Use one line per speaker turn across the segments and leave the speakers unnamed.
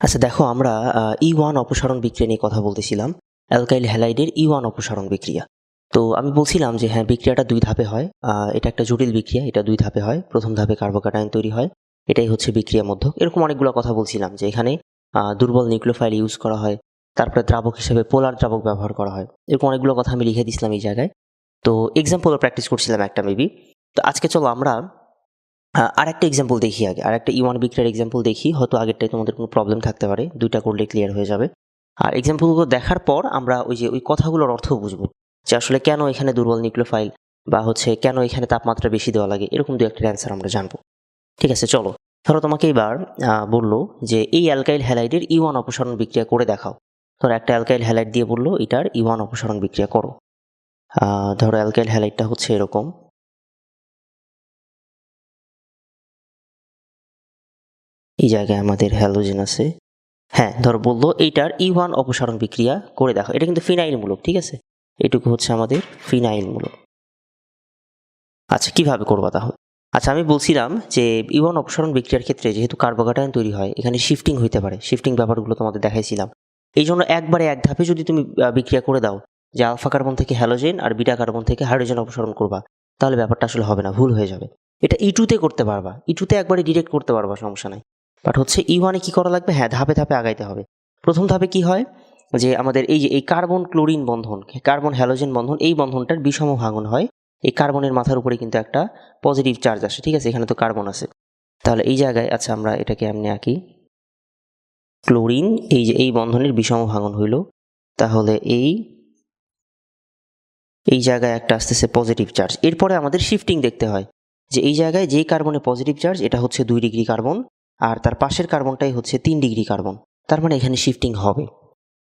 আচ্ছা দেখো আমরা ই ওয়ান অপসারণ বিক্রিয়া নিয়ে কথা বলতেছিলাম। অ্যালকাইল হ্যালাইডের ই ওয়ান অপসারণ বিক্রিয়া। তো আমি বলছিলাম যে হ্যাঁ বিক্রিয়াটা দুই ধাপে হয়। এটা একটা জটিল বিক্রিয়া, এটা দুই ধাপে হয়। প্রথম ধাপে কার্বোকাটায়ন তৈরি হয়। এটাই হচ্ছে বিক্রিয়া মধ্যক। এরকম অনেকগুলো কথা বলছিলাম যে, এখানে দুর্বল নিউক্লিওফাইল ইউজ করা হয়। তারপরে দ্রাবক হিসেবে পোলার দ্রাবক ব্যবহার করা হয়। এরকম অনেকগুলো কথা আমি লিখে দিয়েছিলাম এই জায়গায়। তো এক্সাম্পলও প্র্যাকটিস করছিলাম একটা মেবি তো আজকে চলো আমরা আর একটা এক্সাম্পল দেখি আগে। আর একটা ইওয়ান বিক্রিয়ার এক্সাম্পল দেখি, হয়তো আগেরটাই তোমাদের কোনো প্রবলেম থাকতে পারে। দুইটা করলে ক্লিয়ার হয়ে যাবে। আর এক্সাম্পলগুলো দেখার পর আমরা ওই যে ওই কথাগুলোর অর্থ বুঝব। যে আসলে কেন এখানে দুর্বল নিউক্লিওফাইল বা হচ্ছে কেন এখানে তাপমাত্রা বেশি দেওয়া লাগে, এরকম দু একটা অ্যান্সার আমরা জানব। ঠিক আছে, চলো। ধরো তোমাকে এবার বলল যে এই অ্যালকাইল হ্যালাইডের ইওয়ান অপসারণ বিক্রিয়া করে দেখাও। ধরো একটা অ্যালকাইল হ্যালাইড দিয়ে বলল, এটার ইওয়ান অপসারণ বিক্রিয়া করো। ধরো অ্যালকাইল হ্যালাইডটা হচ্ছে এরকম। এই জায়গায় আমাদের হ্যালোজেন আছে। হ্যাঁ ধর বলল এইটার ই ওয়ান অপসারণ বিক্রিয়া করে দেখো, এটা কিন্তু ফিনাইলমূলক ঠিক আছে? এটুকু হচ্ছে আমাদের ফিনাইলমূলক আচ্ছা কীভাবে করবা তাহলে? আচ্ছা আমি বলছিলাম যে ই ওয়ান অপসারণ বিক্রিয়ার ক্ষেত্রে যেহেতু কার্বোকাটায়ন তৈরি হয়, এখানে শিফটিং হইতে পারে শিফটিং ব্যাপারগুলো তোমাদের দেখাইছিলাম। এই জন্য একবারে এক ধাপে যদি তুমি বিক্রিয়া করে দাও যে আলফা কার্বন থেকে হ্যালোজেন আর বিটা কার্বন থেকে হাইড্রোজেন অপসারণ করবা, তাহলে ব্যাপারটা আসলে হবে না, ভুল হয়ে যাবে। এটা ইটুতে করতে পারবা ইটুতে একবারে ডিরেক্ট করতে পারবা, সমস্যা নাই। বাট হচ্ছে ই ওয়ানে কী করা লাগবে? হ্যাঁ ধাপে ধাপে আগাইতে হবে। প্রথম ধাপে কি হয়? যে আমাদের এই যে, এই কার্বন ক্লোরিন বন্ধন, কার্বন হ্যালোজেন বন্ধন, এই বন্ধনটার বিষম ভাঙন হয়। এই কার্বনের মাথার উপরে কিন্তু একটা পজিটিভ চার্জ আসে, ঠিক আছে? এখানে তো কার্বন আছে। তাহলে এই জায়গায় আচ্ছা আমরা এটাকে এমনি আঁকি। ক্লোরিন, এই যে, এই বন্ধনের বিষম ভাঙন হইল। তাহলে এই এই জায়গায় একটা আসতেছে পজিটিভ চার্জ এরপরে আমাদের শিফটিং দেখতে হয়। যে এই জায়গায় যে কার্বনে পজিটিভ চার্জ এটা হচ্ছে দুই ডিগ্রি কার্বন আর তার পাশের কার্বনটাই হচ্ছে তিন ডিগ্রি কার্বন। তার মানে এখানে শিফটিং হবে।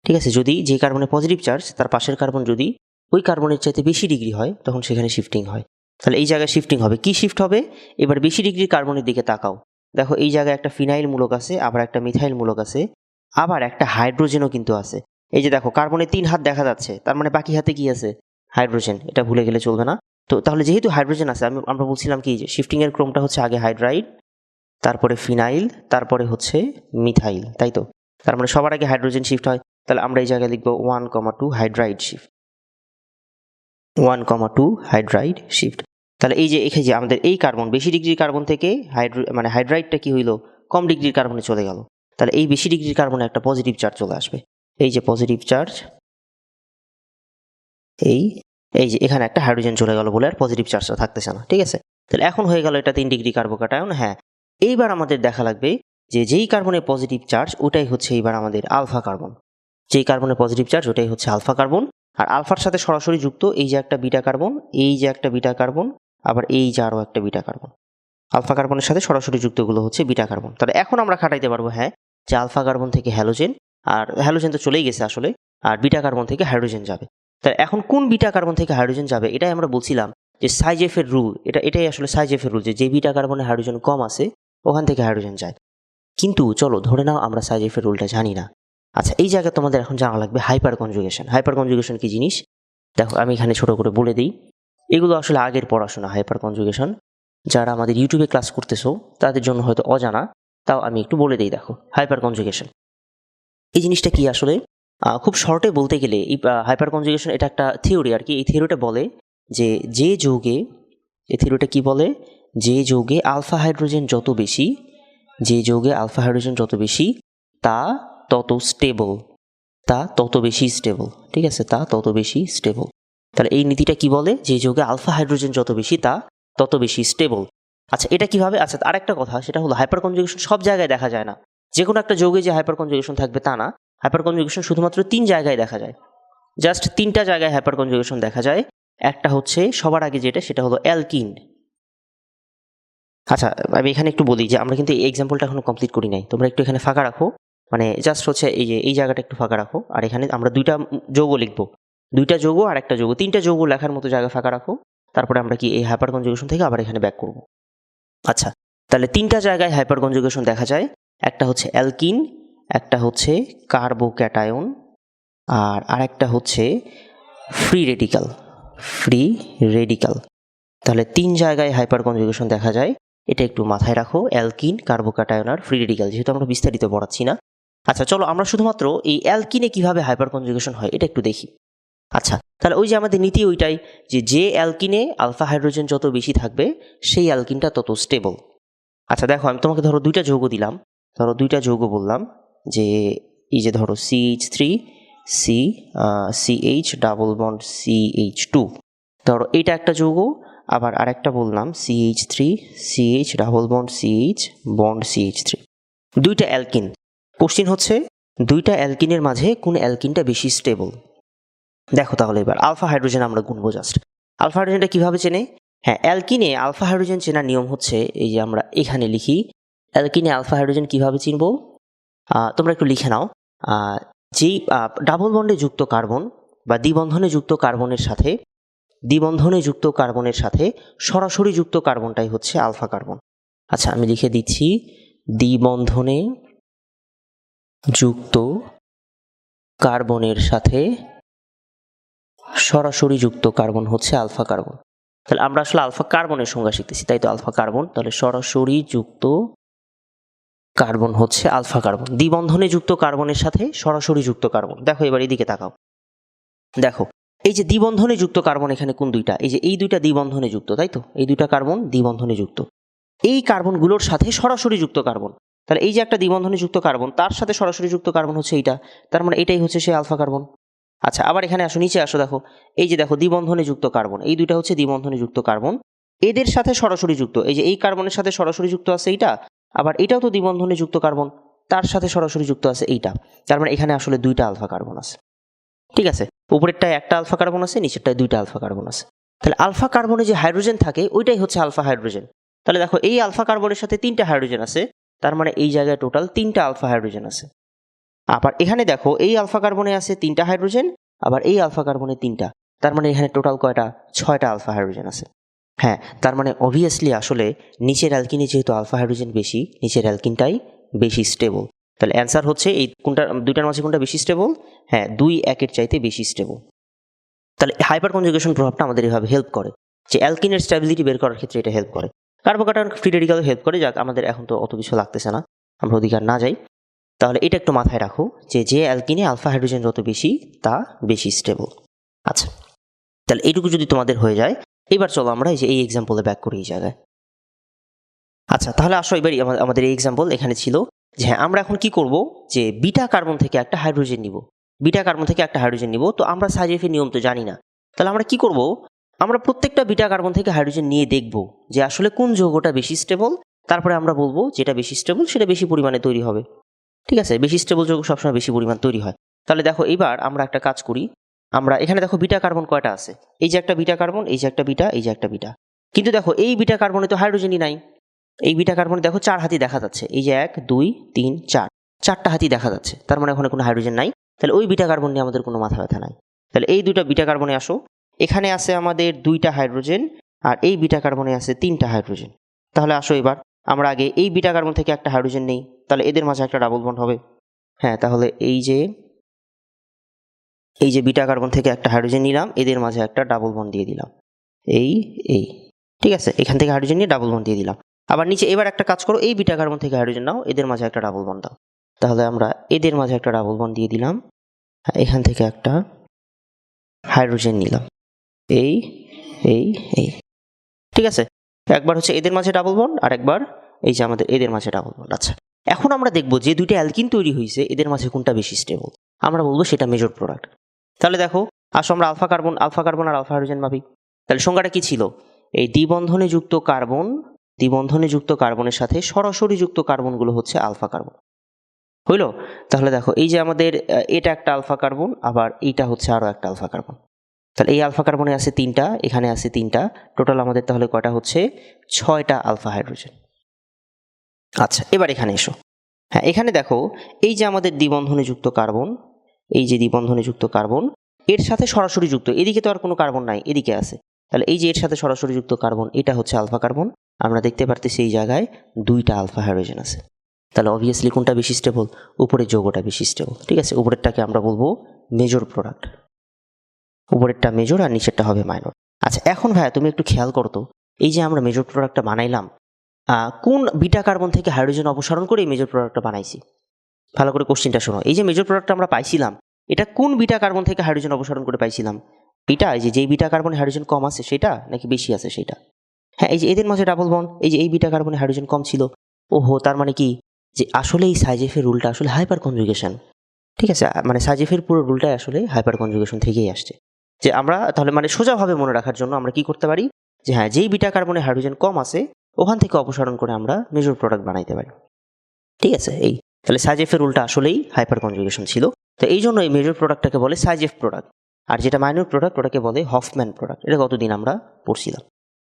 ঠিক আছে? যদি যে কার্বনে পজিটিভ চার্জ তার পাশের কার্বন যদি ওই কার্বনের চাইতে বেশি ডিগ্রি হয়, তখন সেখানে শিফটিং হয়। তাহলে এই জায়গায় শিফটিং হবে। কি শিফট হবে? এবার বেশি ডিগ্রি কার্বনের দিকে তাকাও। দেখো, এই জায়গায় একটা ফিনাইল মূলক আছে, আবার একটা মিথাইল মূলক আছে, আবার একটা হাইড্রোজেনও কিন্তু আছে। এই যে দেখো, কার্বনের তিন হাত দেখা যাচ্ছে, তার মানে বাকি হাতে কি আছে? হাইড্রোজেন এটা ভুলে গেলে চলবে না। তো তাহলে যেহেতু হাইড্রোজেন আছে, আমি, আমরা বলছিলাম কি যে শিফটিংয়ের ক্রমটা হচ্ছে আগে হাইড্রাইড তারপরে ফিনাইল, তারপরে হচ্ছে মিথাইল, তাই তো? তার মানে সবার আগে হাইড্রোজেন শিফট হয়, তাহলে আমরা এই জায়গায় লিখব one comma two hydride shift one comma two hydride shift তাহলে এই যে এখানে যে আমাদের এই কার্বন বেশি ডিগ্রির কার্বন থেকে হাইড্রো মানে হাইড্রাইডটা কি হইল? কম ডিগ্রির কার্বনে চলে গেল। তাহলে এই বেশি ডিগ্রির কার্বনে একটা পজিটিভ চার্জ চলে আসবে। এই যে পজিটিভ চার্জ এই এই যে এখানে একটা হাইড্রোজেন চলে গেল বলে আর পজিটিভ চার্জটা থাকতেছে না, ঠিক আছে? তাহলে এখন হয়ে গেল এটা তিন ডিগ্রি কার্বোকাটায়ন হ্যাঁ। এইবার আমাদের দেখা লাগবে যে যেই কার্বনে পজিটিভ চার্জ, ওটাই হচ্ছে এইবার আমাদের আলফা কার্বন। যেই কার্বনে পজিটিভ চার্জ, ওটাই হচ্ছে আলফা কার্বন। আর আলফার সাথে সরাসরি যুক্ত এই যে একটা বিটা কার্বন, এই যে একটা বিটা কার্বন, আবার এই যে আরও একটা বিটা কার্বন। আলফা কার্বনের সাথে সরাসরি যুক্তগুলো হচ্ছে বিটা কার্বন। তাহলে এখন আমরা খাটাইতে পারব হ্যাঁ যে আলফা কার্বন থেকে হ্যালোজেন, আর হ্যালোজেন তো চলেই গেছে আসলে, আর বিটা কার্বন থেকে হাইড্রোজেন যাবে। তাহলে এখন কোন বিটা কার্বন থেকে হাইড্রোজেন যাবে, এটাই আমরা বলছিলাম যে সাইজেফের রুল, এটা, এটাই আসলে সাইজেফের রুল যে যে বিটা কার্বনে হাইড্রোজেন কম আছে ওখান থেকে হাইড্রোজেন যায়। কিন্তু চলো, ধরে নাও আমরা সাইজেফের রুলটা জানি না। আচ্ছা এই জায়গায় তোমাদের এখন জানা লাগবে হাইপার কনজুগেশন হাইপার কনজুগেশন কি জিনিস? দেখো, আমি এখানে ছোট করে বলে দিই। এগুলো আসলে আগের পড়াশোনা হাইপার কনজুগেশন যারা আমাদের ইউটিউবে ক্লাস করতেছো, তাদের জন্য হয়তো অজানা। তাও আমি একটু বলে দিই, দেখো হাইপার কনজুগেশন এই জিনিসটা কি আসলে? খুব শর্টে বলতে গেলে, এই হাইপার কনজুগেশন এটা একটা থিওরি আর কি। এই থিওরিটা বলে যে যে যৌগে, এই থিওরিটা কি বলে? যে যৌগে আলফা হাইড্রোজেন যত বেশি, যে যৌগে আলফা হাইড্রোজেন যত বেশি, তা তত স্টেবল তা তত বেশি স্টেবল ঠিক আছে? তা তত বেশি স্টেবল তাহলে এই নীতিটা কি বলে? যে যৌগে আলফা হাইড্রোজেন যত বেশি, তা তত বেশি স্টেবল আচ্ছা এটা কীভাবে? আচ্ছা আরেকটা কথা, সেটা হলো হাইপার কনজুগেশন সব জায়গায় দেখা যায় না। যে কোনো একটা যৌগে যে হাইপার কনজুগেশন থাকবে তা না। হাইপার কনজুগেশন শুধুমাত্র তিন জায়গায় দেখা যায়। জাস্ট তিনটা জায়গায় হাইপার কনজুগেশন দেখা যায়। একটা হচ্ছে সবার আগে যেটা, সেটা হলো অ্যালকিন। আচ্ছা আমি এখানে একটু বলি যে আমরা কিন্তু এই এক্সাম্পলটা এখনও কমপ্লিট করি নাই। তোমরা একটু এখানে ফাঁকা রাখো। মানে জাস্ট হচ্ছে এই যে, এই জায়গাটা একটু ফাঁকা রাখো। আর এখানে আমরা দুইটা যৌগ লিখব। দুইটা যৌগ আর একটা যৌগ। তিনটা যৌগ লেখার মতো জায়গা ফাঁকা রাখো। তারপরে আমরা কি এই হাইপার কনজুগেশন থেকে আবার এখানে ব্যাক করব। আচ্ছা তাহলে তিনটা জায়গায় হাইপার কনজুগেশন দেখা যায়। একটা হচ্ছে অ্যালকিন একটা হচ্ছে কার্বোক্যাটায়ন আর আরেকটা হচ্ছে ফ্রি রেডিক্যাল ফ্রি রেডিকাল তাহলে তিন জায়গায় হাইপার কনজুগেশন দেখা যায়। এটা একটু মাথায় রাখো, অ্যালকিন কার্বোকাটায়নার ফ্রি রেডিকাল যেহেতু আমরা বিস্তারিত পড়াচ্ছি না। আচ্ছা চলো আমরা শুধুমাত্র এই অ্যালকিনে কীভাবে হাইপার কনজুগেশন হয়, এটা একটু দেখি। আচ্ছা তাহলে ওই যে আমাদের নীতি ওইটাই, যে যে অ্যালকিনে আলফা হাইড্রোজেন যত বেশি থাকবে, সেই অ্যালকিনটা তত স্টেবল আচ্ছা দেখো, আমি তোমাকে ধরো দুইটা যৌগ দিলাম। ধরো দুইটা যৌগ বললাম, যে এই যে ধরো CH three C CH double bond CH two ধরো এইটা একটা যৌগ আবার আরেকটা বললাম CH three CH double bond CH bond CH three দুইটা অ্যালকিন। কোশ্চিন হচ্ছে, দুইটা অ্যালকিনের মাঝে কোন অ্যালকিনটা বেশি স্টেবল দেখো তাহলে এবার আলফা হাইড্রোজেন আমরা গুনবো জাস্ট আলফা হাইড্রোজেনটা কীভাবে চেনে? হ্যাঁ অ্যালকিনে আলফা হাইড্রোজেন চেনার নিয়ম হচ্ছে, এই যে আমরা এখানে লিখি, অ্যালকিনে আলফা হাইড্রোজেন কীভাবে চিনবো? তোমরা একটু লিখে নাও। যেই ডাবল বন্ডে যুক্ত কার্বন বা দ্বিবন্ধনে যুক্ত কার্বনের সাথে দ্বিবন্ধনে যুক্ত কার্বনের সাথে সরাসরি যুক্ত কার্বনটাই হচ্ছে আলফা কার্বন। আচ্ছা আমি লিখে দিচ্ছি, দ্বিবন্ধনে যুক্ত কার্বনের সাথে সরাসরি যুক্ত কার্বন হচ্ছে আলফা কার্বন। তাহলে আমরা আসলে আলফা কার্বনের সংজ্ঞা শিখতেছি, তাই তো আলফা কার্বন? তাহলে সরাসরি যুক্ত কার্বন হচ্ছে আলফা কার্বন। দ্বিবন্ধনে যুক্ত কার্বনের সাথে সরাসরি যুক্ত কার্বন। দেখো, এবার এদিকে তাকাও। দেখো এই যে দ্বিবন্ধনে যুক্ত কার্বন এখানে কোন দুইটা? এই যে এই দুইটা দ্বিবন্ধনে যুক্ত, তাই তো? এই দুইটা কার্বন দ্বিবন্ধনে যুক্ত। এই কার্বনগুলোর সাথে সরাসরি যুক্ত কার্বন। তাহলে এই যে একটা দ্বিবন্ধনে যুক্ত কার্বন, তার সাথে সরাসরি যুক্ত কার্বন হচ্ছে এইটা। তার মানে এটাই হচ্ছে সেই আলফা কার্বন। আচ্ছা আবার এখানে আসো, নিচে আসো, দেখো। এই যে দেখো, দ্বিবন্ধনে যুক্ত কার্বন। এই দুইটা হচ্ছে দ্বিবন্ধনে যুক্ত কার্বন। এদের সাথে সরাসরি যুক্ত। এই যে এই কার্বনের সাথে সরাসরি যুক্ত আছে এইটা, আবার এটাও তো দ্বিবন্ধনে যুক্ত কার্বন। তার সাথে সরাসরি যুক্ত আছে এইটা। তার মানে এখানে আসলে দুইটা আলফা কার্বন আছে। ঠিক আছে? উপরেরটায় একটা আলফা কার্বন আছে, নিচেরটায় দুইটা আলফা কার্বন আছে। তাহলে আলফা কার্বনে যে হাইড্রোজেন থাকে, ওইটাই হচ্ছে আলফা হাইড্রোজেন তাহলে দেখো, এই আলফা কার্বনের সাথে তিনটা হাইড্রোজেন আছে, তার মানে এই জায়গায় টোটাল তিনটা আলফা হাইড্রোজেন আছে। আবার এখানে দেখো, এই আলফা কার্বনে আছে তিনটা হাইড্রোজেন আবার এই আলফা কার্বনে তিনটা। তার মানে এখানে টোটাল কয়টা? ছয়টা আলফা হাইড্রোজেন আছে। হ্যাঁ তার মানে অবভিয়াসলি আসলে নিচের অ্যালকিনে যেহেতু আলফা হাইড্রোজেন বেশি, নিচের অ্যালকিনটাই বেশি স্টেবল তাহলে অ্যান্সার হচ্ছে এই কোনটা দুইটার মাঝে কোনটা বেশি স্টেবল হ্যাঁ দুই একের চাইতে বেশি স্টেবল তাহলে হাইপার কনজুগেশন প্রভাবটা আমাদের এভাবে হেল্প করে যে অ্যালকিনের স্ট্যাবিলিটি বের করার ক্ষেত্রে এটা হেল্প করে। কার্বোকাটার ফ্রি রেডিকালও হেল্প করে, যাক, আমাদের এখন তো অত কিছু লাগতেছে না, আমরা অধিকার না যাই। তাহলে এটা একটু মাথায় রাখো যে যে অ্যালকিনে আলফা হাইড্রোজেন যত বেশি, তা বেশি স্টেবল আচ্ছা তাহলে এইটুকু যদি তোমাদের হয়ে যায়, এবার চলো আমরা এই যে এই এক্সাম্পলে ব্যাক করি এই জায়গায়। আচ্ছা তাহলে আসো এবার আমাদের এই এক্সাম্পল এখানে ছিল। যে হ্যাঁ আমরা এখন কি করব? যে বিটা কার্বন থেকে একটা হাইড্রোজেন নিব। বিটা কার্বন থেকে একটা হাইড্রোজেন নিব। তো আমরা সাজেফের নিয়ম তো জানি না। তাহলে আমরা কি করব? আমরা প্রত্যেকটা বিটা কার্বন থেকে হাইড্রোজেন নিয়ে দেখব যে আসলে কোন যৌগটা বেশি স্টেবল তারপরে আমরা বলব যেটা বেশি স্টেবল সেটা বেশি পরিমাণে তৈরি হবে। ঠিক আছে? বেশি স্টেবল যৌগ সবসময় বেশি পরিমাণ তৈরি হয়। তাহলে দেখো, এবার আমরা একটা কাজ করি। আমরা এখানে দেখো বিটা কার্বন কয়টা আছে? এই যে একটা বিটা কার্বন, এই যে একটা বিটা, এই যে একটা বিটা। কিন্তু দেখো, এই বিটা কার্বনে তো হাইড্রোজেনই নাই। এই বিটা কার্বনে দেখো চার হাতি দেখা যাচ্ছে। এই যে এক, দুই, তিন, চার। চারটা হাতি দেখা যাচ্ছে। তার মানে ওখানে কোনো হাইড্রোজেন নাই। তাহলে ওই বিটা কার্বন নিয়ে আমাদের কোনো মাথা ব্যথা নাই। তাহলে এই দুইটা বিটা কার্বনে আসো। এখানে আছে আমাদের দুইটা হাইড্রোজেন আর এই বিটা কার্বনে আছে তিনটা হাইড্রোজেন তাহলে আসো এবার। আমরা আগে এই বিটা কার্বন থেকে একটা হাইড্রোজেন নেই। তাহলে এদের মাঝে একটা ডাবল বন্ড হবে। হ্যাঁ তাহলে এই যে এই যে বিটা কার্বন থেকে একটা হাইড্রোজেন নিলাম। এদের মাঝে একটা ডাবল বন্ড দিয়ে দিলাম। এই এই। ঠিক আছে? এখান থেকে হাইড্রোজেন নিয়ে ডাবল বন্ড দিয়ে দিলাম। আবার নিচে এবার একটা কাজ করো, এই বিটা কার্বন থেকে হাইড্রোজেন নাও, এদের মাঝে একটা ডাবল বন্ড দাও। তাহলে আমরা এদের মাঝে একটা ডাবল বন্ড দিয়ে দিলাম এখান থেকে একটা হাইড্রোজেন নিলাম। এই এই এই। ঠিক আছে? একবার হচ্ছে এদের মাঝে ডাবল বন্ড আর একবার এই যে আমাদের এদের মাঝে ডাবল বন্ড আচ্ছা এখন আমরা দেখব যে দুইটা অ্যালকিন তৈরি হয়েছে এদের মাঝে কোনটা বেশি স্টেবল আমরা বলব সেটা মেজর প্রোডাক্ট তাহলে দেখো, আসো আমরা আলফা কার্বন আলফা কার্বন আর আলফা হাইড্রোজেন ভাবি তাহলে সংজ্ঞাটা কি ছিল? এই দ্বিবন্ধনে যুক্ত কার্বন দ্বিবন্ধনে যুক্ত কার্বনের সাথে সরাসরি যুক্ত কার্বনগুলো হচ্ছে আলফা কার্বন। হইল? তাহলে দেখো, এই যে আমাদের এটা একটা আলফা কার্বন, আবার এইটা হচ্ছে আরও একটা আলফা কার্বন। তাহলে এই আলফা কার্বনে আছে তিনটা, এখানে আছে তিনটা। টোটাল আমাদের তাহলে কয়টা হচ্ছে? ছয়টা আলফা হাইড্রোজেন। আচ্ছা এবার এখানে এসো। হ্যাঁ এখানে দেখো, এই যে আমাদের দ্বিবন্ধনে যুক্ত কার্বন, এই যে দ্বিবন্ধনে যুক্ত কার্বন, এর সাথে সরাসরি যুক্ত, এদিকে তো আর কোনো কার্বন নাই, এদিকে আছে। তাহলে এই যে এর সাথে সরাসরি যুক্ত কার্বন, এটা হচ্ছে আলফা কার্বন। আমরা দেখতে পারতেছি এই জায়গায় দুইটা আলফা হাইড্রোজেন আছে। তাহলে অবভিয়াসলি কোনটা বেশি স্টেবল উপরের যৌগটা বেশি স্টেবল ঠিক আছে? উপরেরটাকে আমরা বলব মেজর প্রোডাক্ট উপরেরটা মেজর আর নিচেরটা হবে মাইনর আচ্ছা এখন ভাইয়া তুমি একটু খেয়াল করো তো, এই যে আমরা মেজর প্রোডাক্টটা বানাইলাম কোন বিটা কার্বন থেকে হাইড্রোজেন অপসারণ করে এই মেজর প্রোডাক্টটা বানাইছি? ভালো করে কোশ্চেনটা শোনো। এই যে মেজর প্রোডাক্টটা আমরা পাইছিলাম, এটা কোন বিটা কার্বন থেকে হাইড্রোজেন অপসারণ করে পাইছিলাম? এটা এই যে যেই বিটা কার্বনে হাইড্রোজেন কম আছে সেটা নাকি বেশি আছে সেটা? হ্যাঁ এই যে এদের মাঝে ডাবল বন্ড এই যে এই বিটা কার্বনে হাইড্রোজেন কম ছিল। ওহো, তার মানে কি? যে আসলে এই সাইজেফের রুলটা আসলে হাইপার কনজুগেশন ঠিক আছে? মানে সাইজেফের পুরো রুলটাই আসলে হাইপার কনজুগেশন থেকেই আসছে। যে আমরা তাহলে মানে সোজাভাবে মনে রাখার জন্য আমরা কি করতে পারি? যে হ্যাঁ যেই বিটা কার্বনে হাইড্রোজেন কম আছে, ওখান থেকে অপসারণ করে আমরা মেজর প্রোডাক্ট বানাইতে পারি। ঠিক আছে? এই, তাহলে সাইজেফের রুলটা আসলেই হাইপার কনজুগেশন ছিল। তো এই জন্য এই মেজর প্রোডাক্টটাকে বলে সাইজেফ প্রোডাক্ট আর যেটা মাইনর প্রোডাক্ট ওটাকে বলে হফম্যান প্রোডাক্ট এটা কতদিন আমরা পড়ছিলাম?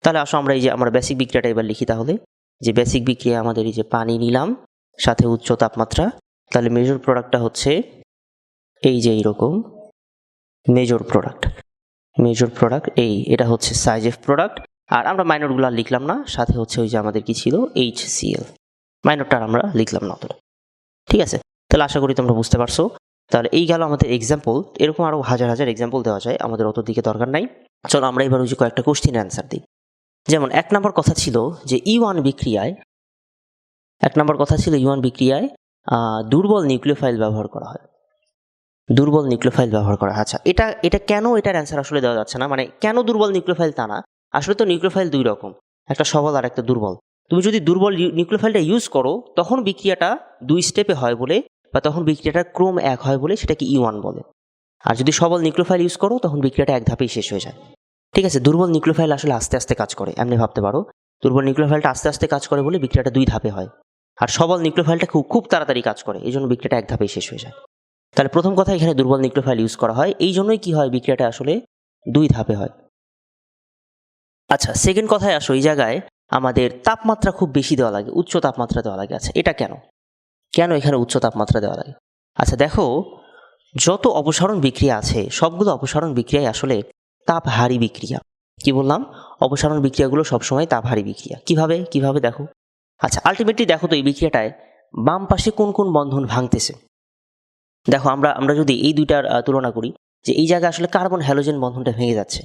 তাহলে আসো আমরা এই যে আমরা বেসিক বিক্রিয়াটা এবার লিখি তাহলে। যে বেসিক বিক্রিয়া আমাদের এই যে পানি নিলাম, সাথে উচ্চ তাপমাত্রা। তাহলে মেজর প্রোডাক্টটা হচ্ছে এই যে এইরকম। মেজর প্রোডাক্ট মেজর প্রোডাক্ট এই, এটা হচ্ছে সাইজেফ প্রোডাক্ট আর আমরা মাইনরগুলো লিখলাম না, সাথে হচ্ছে ওই যে আমাদের কি ছিল? এইচ সিএল মাইনরটা আর আমরা লিখলাম না অতটা। ঠিক আছে? তাহলে আশা করি তোমরা বুঝতে পারছ। তাহলে এই গেল আমাদের এক্সাম্পল এরকম আরও হাজার হাজার এক্সাম্পল দেওয়া যায়, আমাদের অত দিকে দরকার নাই। চলো আমরা এবার ওই যে কয়েকটা কোশ্চেনের অ্যান্সার দিই। যেমন এক নম্বর কথা ছিল যে ই ওয়ান বিক্রিয়ায়, এক নম্বর কথা ছিল ই ওয়ান বিক্রিয়ায় দুর্বল নিউক্লিওফাইল ব্যবহার করা হয়। দুর্বল নিউক্লিওফাইল ব্যবহার করা। আচ্ছা এটা এটা কেন এটার অ্যান্সার আসলে দেওয়া যাচ্ছে না? মানে কেন দুর্বল নিউক্লিওফাইল তা না? আসলে তো নিউক্লিওফাইল দুই রকম, একটা সবল আর একটা দুর্বল। তুমি যদি দুর্বল নিউক্লিওফাইলটা ইউজ করো, তখন বিক্রিয়াটা দুই স্টেপে হয় বলে, বা তখন বিক্রিয়াটার ক্রম এক হয় বলে সেটাকে ই ওয়ান বলে। আর যদি সবল নিউক্লিওফাইল ইউজ করো, তখন বিক্রিয়াটা এক ধাপেই শেষ হয়ে যায়। ঠিক আছে, দুর্বল নিউক্লিওফাইল আসলে আস্তে আস্তে কাজ করে, এমনি ভাবতে পারো। দুর্বল নিউক্লিওফাইলটা আস্তে আস্তে কাজ করে বলে বিক্রিয়াটা দুই ধাপে হয়। আর সবল নিউক্লিওফাইলটা খুব খুব তাড়াতাড়ি কাজ করে, এই জন্য বিক্রিয়াটা এক ধাপেই শেষ হয়ে যায়। তাহলে প্রথম কথা, এখানে দুর্বল নিউক্লিওফাইল ইউজ করা হয়। এই জন্যই কি হয়, বিক্রিয়াটা আসলে দুই ধাপে হয়। আচ্ছা সেকেন্ড কথায় আসো, এই জায়গায় আমাদের তাপমাত্রা খুব বেশি দেওয়া লাগে, উচ্চ তাপমাত্রা দেওয়া লাগে। আচ্ছা এটা কেন? কেন এখানে উচ্চ তাপমাত্রা দেওয়া লাগে? আচ্ছা দেখো, যত অপসারণ বিক্রিয়া আছে, সবগুলো অপসারণ বিক্রিয়ায় আসলে তাপহারী বিক্রিয়া। কি বললাম? অপসারণ বিক্রিয়াগুলো সবসময় তাপহারী বিক্রিয়া। কীভাবে? কীভাবে? দেখো। আচ্ছা আলটিমেটলি দেখো তো এই বিক্রিয়াটায় বাম পাশে কোন কোন বন্ধন ভাঙতেছে? দেখো, আমরা আমরা যদি এই দুইটার তুলনা করি, যে এই জায়গায় আসলে কার্বন হ্যালোজেন বন্ধনটা ভেঙে যাচ্ছে।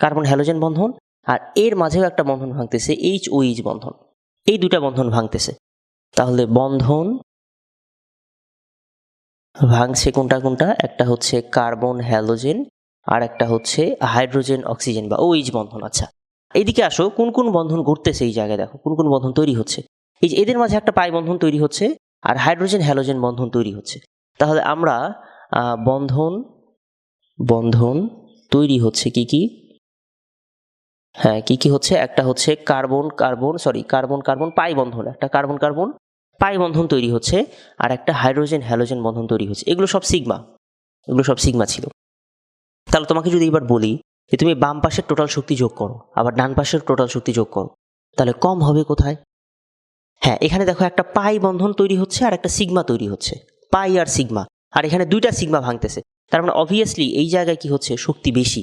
কার্বন হ্যালোজেন বন্ধন আর এর মাঝেও একটা বন্ধন ভাঙতেছে এইচ ও এইচ বন্ধন। এই দুইটা বন্ধন ভাঙতেছে। তাহলে বন্ধন ভাঙছে কোনটা কোনটা? একটা হচ্ছে কার্বন হ্যালোজেন আর একটা হচ্ছে হাইড্রোজেন, অক্সিজেন বা ওইচ বন্ধন। আচ্ছা এদিকে আসো, কোন কোন বন্ধন ঘটতেছে এই জায়গায় দেখো, কোন কোন বন্ধন তৈরি হচ্ছে। এই যে এদের মাঝে একটা পাই বন্ধন তৈরি হচ্ছে আর হাইড্রোজেন, হ্যালোজেন বন্ধন তৈরি হচ্ছে। তাহলে আমরা বন্ধন বন্ধন তৈরি হচ্ছে কি কি? হ্যাঁ কি কি হচ্ছে? একটা হচ্ছে carbon carbon sorry carbon carbon, pi বন্ধন। একটা কার্বন কার্বন, পাই বন্ধন তৈরি হচ্ছে আর একটা হাইড্রোজেন, হ্যালোজেন বন্ধন তৈরি হচ্ছে। এগুলো সব সিগমা, এগুলো সব সিগমা ছিল। তাহলে তোমাকে যদি এবার বলি যে তুমি বাম পাশের টোটাল শক্তি যোগ করো, আবার ডান পাশের টোটাল শক্তি যোগ করো, তাহলে কম হবে কোথায়? হ্যাঁ এখানে দেখো একটা পাই বন্ধন তৈরি হচ্ছে আর একটা সিগমা তৈরি হচ্ছে, পাই আর সিগমা, আর এখানে দুইটা সিগমা ভাঙতেছে, তার মানে অবভিয়াসলি এই জায়গায় কি হচ্ছে? শক্তি বেশি,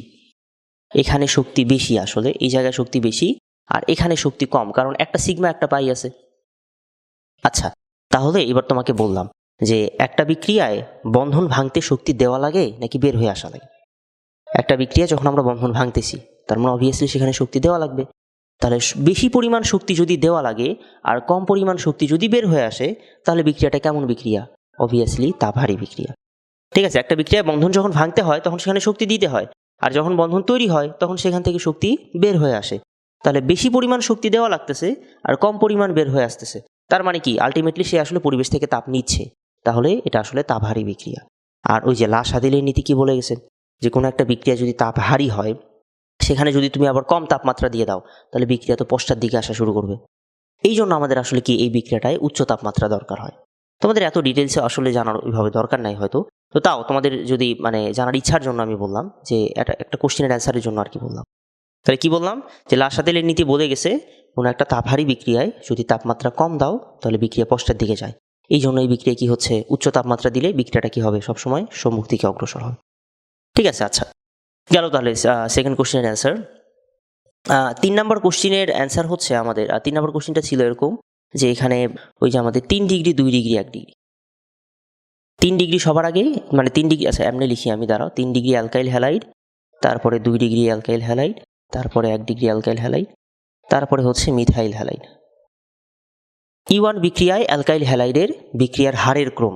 এখানে শক্তি বেশি আসলে, এই জায়গায় শক্তি বেশি আর এখানে শক্তি কম, কারণ একটা সিগমা, একটা পাই আছে। আচ্ছা তাহলে এবার তোমাকে বললাম যে একটা বিক্রিয়ায় বন্ধন ভাঙতে শক্তি দেওয়া লাগে নাকি বের হয়ে আসা লাগে? একটা বিক্রিয়া যখন আমরা বন্ধন ভাঙতেছি, তার মানে অবভিয়াসলি সেখানে শক্তি দেওয়া লাগবে। তাহলে বেশি পরিমাণ শক্তি যদি দেওয়া লাগে আর কম পরিমাণ শক্তি যদি বের হয়ে আসে, তাহলে বিক্রিয়াটা কেমন বিক্রিয়া? অবভিয়াসলি তা ভারী বিক্রিয়া। ঠিক আছে, একটা বিক্রিয়া বন্ধন যখন ভাঙতে হয়, তখন সেখানে শক্তি দিতে হয়। আর যখন বন্ধন তৈরি হয়, তখন সেখান থেকে শক্তি বের হয়ে আসে। তাহলে বেশি পরিমাণ শক্তি দেওয়া লাগতেছে আর কম পরিমাণ বের হয়ে আসতেছে। তার মানে কি? আলটিমেটলি সে আসলে পরিবেশ থেকে তাপ নিচ্ছে। তাহলে এটা আসলে তাপহারী বিক্রিয়া। আর ওই যে লাশ আদিলের নীতি কি বলে গেছেন? যে কোনো একটা বিক্রিয়া যদি তাপহারী হয়, সেখানে যদি তুমি আবার কম তাপমাত্রা দিয়ে দাও, তাহলে বিক্রিয়া তো পশ্চাৎ দিকে আসা শুরু করবে। এই জন্য আমাদের আসলে কি এই বিক্রিয়াটায় উচ্চ তাপমাত্রা দরকার হয়। তোমাদের এত ডিটেলসে আসলে জানার ওইভাবে দরকার নাই হয়তো। তো তাও তোমাদের যদি মানে জানার ইচ্ছার জন্য আমি বললাম, যে একটা একটা কোশ্চেনের অ্যান্সারের জন্য আর কি বললাম। তাহলে কি বললাম? যে লাসাতেলের নীতি বলে গেছে, কোনো একটা তাপহারী বিক্রিয়ায় যদি তাপমাত্রা কম দাও, তাহলে বিক্রিয়া পশ্চাৎ দিকে যায়। এই জন্য এই বিক্রিয়া কি হচ্ছে? উচ্চ তাপমাত্রা দিলে বিক্রিয়াটা কি হবে? সবসময় সম্মুখ দিকে অগ্রসর হবে ঠিক আছে আচ্ছা। গেল তাহলে সেকেন্ড কোশ্চেনের অ্যান্সার তিন নম্বর কোশ্চেনের অ্যান্সার হচ্ছে আমাদের তিন নম্বর কোশ্চেনটা ছিল এরকম যে এখানে ওই যে আমাদের তিন ডিগ্রি দুই ডিগ্রি এক ডিগ্রি তিন ডিগ্রি সবার আগে মানে তিন ডিগ্রি আচ্ছা এমনি লিখি আমি, দাঁড়াও। তিন ডিগ্রি অ্যালকাইল হ্যালাইড তারপরে দুই ডিগ্রি অ্যালকাইল হ্যালাইড তারপরে এক ডিগ্রি অ্যালকাইল হ্যালাইড তারপরে হচ্ছে মিথাইল হ্যালাইড ই ওয়ান বিক্রিয়ায় অ্যালকাইল হ্যালাইডের বিক্রিয়ার হারের ক্রম।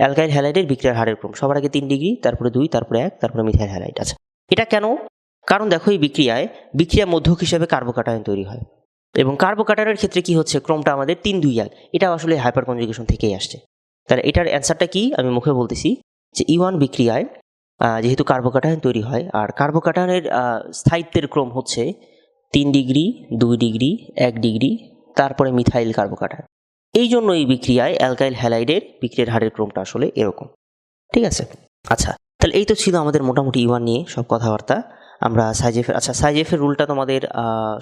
অ্যালকাইল হ্যালাইডের বিক্রিয়ার হারের ক্রম। সবার আগে তিন ডিগ্রি, তারপরে দুই, তারপরে এক, তারপরে মিথাইল হ্যালাইড আছে এটা কেন? কারণ দেখো এই বিক্রিয়ায় বিক্রিয়া মধ্যক হিসেবে কার্বোকাটায়ন তৈরি হয়। এবং কার্বোকাটায়নের ক্ষেত্রে কি হচ্ছে? ক্রমটা আমাদের তিন, দুই, এক। এটা আসলে হাইপার কনজুগেশন থেকেই আসছে। তাহলে এটার অ্যান্সারটা কি? আমি মুখে বলতেছি যে ই ওয়ান বিক্রিয়ায় যেহেতু কার্বোকাটায়ন তৈরি হয়, আর কার্বোকাটায়নের স্থায়িত্বের ক্রম হচ্ছে তিন ডিগ্রি, দুই ডিগ্রি, এক ডিগ্রি, তারপরে মিথাইল কার্বোকাটায়ন। এই জন্য এই বিক্রিয়ায় অ্যালকাইল হ্যালাইডের বিক্রিয়ার হারের ক্রমটা আসলে এরকম। ঠিক আছে? আচ্ছা তাহলে এই তো ছিল আমাদের মোটামুটি ইওয়ান নিয়ে সব কথাবার্তা। আমরা সাইজেফের আচ্ছা সাইজেফের রুলটা তোমাদের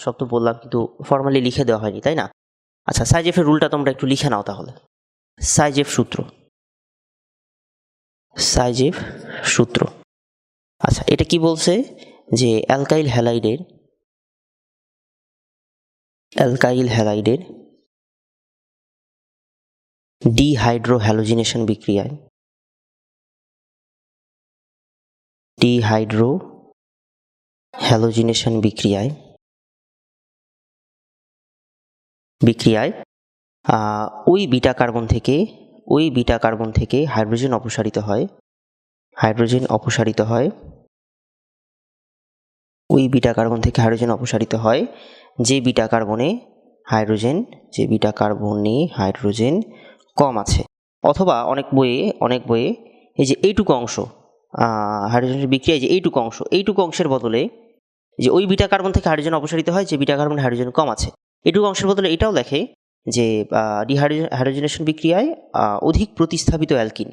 সব তো বললাম কিন্তু ফর্মালি লিখে দেওয়া হয়নি, তাই না? আচ্ছা সাইজেফের রুলটা তোমরা একটু লিখে নাও তাহলে। সাইজেফ সূত্র। সাইজেফ সূত্র। আচ্ছা এটা কি বলছে? যে অ্যালকাইল হ্যালাইডের অ্যালকাইল হ্যালাইডের ডিহাইড্রো হ্যালোজিনেশন বিক্রিয়ায়। ডিহাইড্রো হ্যালোজিনেশন বিক্রিয়ায় বিক্রিয়ায় ওই বিটা কার্বন থেকে, ওই বিটা কার্বন থেকে হাইড্রোজেন অপসারিত হয়। হাইড্রোজেন অপসারিত হয়। ওই বিটা কার্বন থেকে হাইড্রোজেন অপসারিত হয়। যে বিটা কার্বনে হাইড্রোজেন, যে বিটা কার্বনে হাইড্রোজেন কম আছে। অথবা অনেক বইয়ে অনেক বইয়ে এই যে এইটুকু অংশ হাইড্রোজেনের বিক্রিয়ায় যে এইটুকু অংশ, এইটুকু অংশের বদলে যে ওই বিটা কার্বন থেকে হাইড্রোজেন অপসারিত হয়, যে বিটা কার্বন হাইড্রোজেন কম আছে। এইটুকু অংশের বদলে এটাও লেখে যে ডিহাইড্রোজেন হাইড্রোজেনেশন বিক্রিয়ায় অধিক প্রতিস্থাপিত অ্যালকিন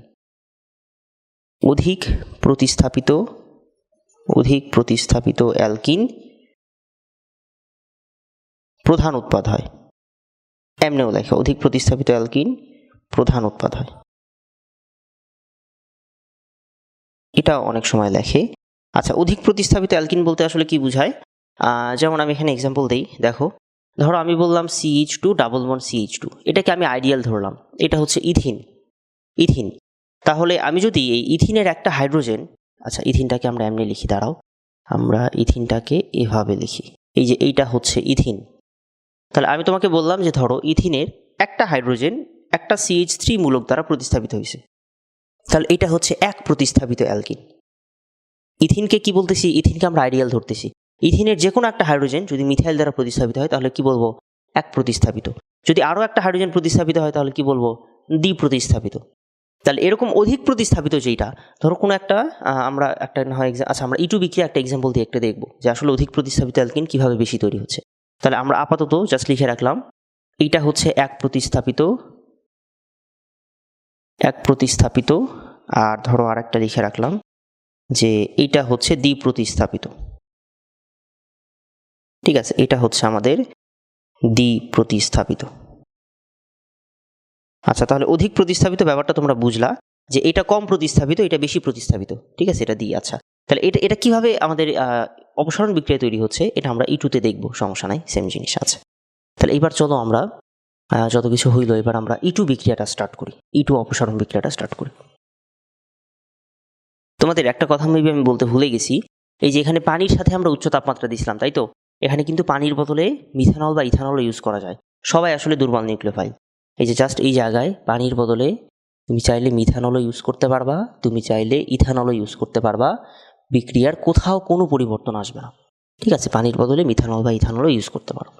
অধিক প্রতিস্থাপিত অধিক প্রতিস্থাপিত অ্যালকিন প্রধান উৎপাদ হয়। এমনিও লেখে অধিক প্রতিস্থাপিত অ্যালকিন প্রধান উৎপাদ হয় এটা অনেক সময় লেখে। আচ্ছা অধিক প্রতিস্থাপিত অ্যালকিন বলতে আসলে কি বোঝায়? যেমন আমি এখানে এক্সাম্পল দিই, দেখো। ধরো আমি বললাম CH two double one CH two এটাকে আমি আইডিয়াল ধরলাম। এটা হচ্ছে ইথিন। ইথিন। তাহলে আমি যদি এই ইথিনের একটা হাইড্রোজেন আচ্ছা ইথিনটাকে আমরা এমনি লিখি, দাঁড়াও। আমরা ইথিনটাকে এভাবে লিখি। এই যে এইটা হচ্ছে ইথিন। তাহলে আমি তোমাকে বললাম যে ধরো ইথিনের একটা হাইড্রোজেন একটা সিএইচ থ্রি মূলক দ্বারা প্রতিস্থাপিত হয়েছে। তাহলে এটা হচ্ছে এক প্রতিস্থাপিত অ্যালকিন। ইথিনকে কি বলতেছি? ইথিনকে আমরা আইডিয়াল ধরতেছি। ইথিনের যে কোনো একটা হাইড্রোজেন যদি মিথাইল দ্বারা প্রতিস্থাপিত হয়, তাহলে কি বলব? এক প্রতিস্থাপিত। যদি আরও একটা হাইড্রোজেন প্রতিস্থাপিত হয়, তাহলে কি বলব? দ্বি প্রতিস্থাপিত তাহলে এরকম অধিক প্রতিস্থাপিত যেটা ধরো কোনো একটা আমরা একটা না হয় আচ্ছা আমরা ইটু বিক্রিয়া একটা এক্সাম্পল দিয়ে একটা দেখব, যে আসলে অধিক প্রতিস্থাপিত অ্যালকিন কীভাবে বেশি তৈরি হচ্ছে। তাহলে আমরা আপাতত জাস্ট লিখে রাখলাম এইটা হচ্ছে এক প্রতিস্থাপিত এক প্রতিস্থাপিত, আর ধরো আর একটা লিখে রাখলাম যে এটা হচ্ছে দ্বি প্রতিস্থাপিত ঠিক আছে, এটা হচ্ছে আমাদের দ্বি প্রতিস্থাপিত আচ্ছা তাহলে অধিক প্রতিস্থাপিত ব্যাপারটা তোমরা বুঝলা যে এটা কম প্রতিস্থাপিত, এটা বেশি প্রতিস্থাপিত। ঠিক আছে, এটা দিই আচ্ছা। তাহলে এটা এটা কীভাবে আমাদের অপসারণ বিক্রিয়া তৈরি হচ্ছে, এটা আমরা ইটুতে দেখব, সমস্যা নাই সেম জিনিস আছে। তাহলে এবার চলো আমরা যত কিছু হইল, এবার আমরা ইটু বিক্রিয়াটা স্টার্ট করি। ইটু অপসারণ বিক্রিয়াটা স্টার্ট করি। তোমাদের একটা কথা মেবি আমি বলতে ভুলে গেছি। এই যে এখানে পানির সাথে আমরা উচ্চ তাপমাত্রা দিছিলাম, তাই তো? এখানে কিন্তু পানির বদলে মিথানল বা ইথানল ইউজ করা যায়। সবাই আসলে দুর্বল নিউক্লিওফাইল এই যে জাস্ট এই জায়গায় পানির বদলে তুমি চাইলে মিথানলও ইউজ করতে পারবা, তুমি চাইলে ইথানলও ইউজ করতে পারবা। বিক্রিয়ার কোথাও কোনো পরিবর্তন আসবে না। ঠিক আছে, পানির বদলে মিথানল বা ইথানলও ইউজ করতে পারো।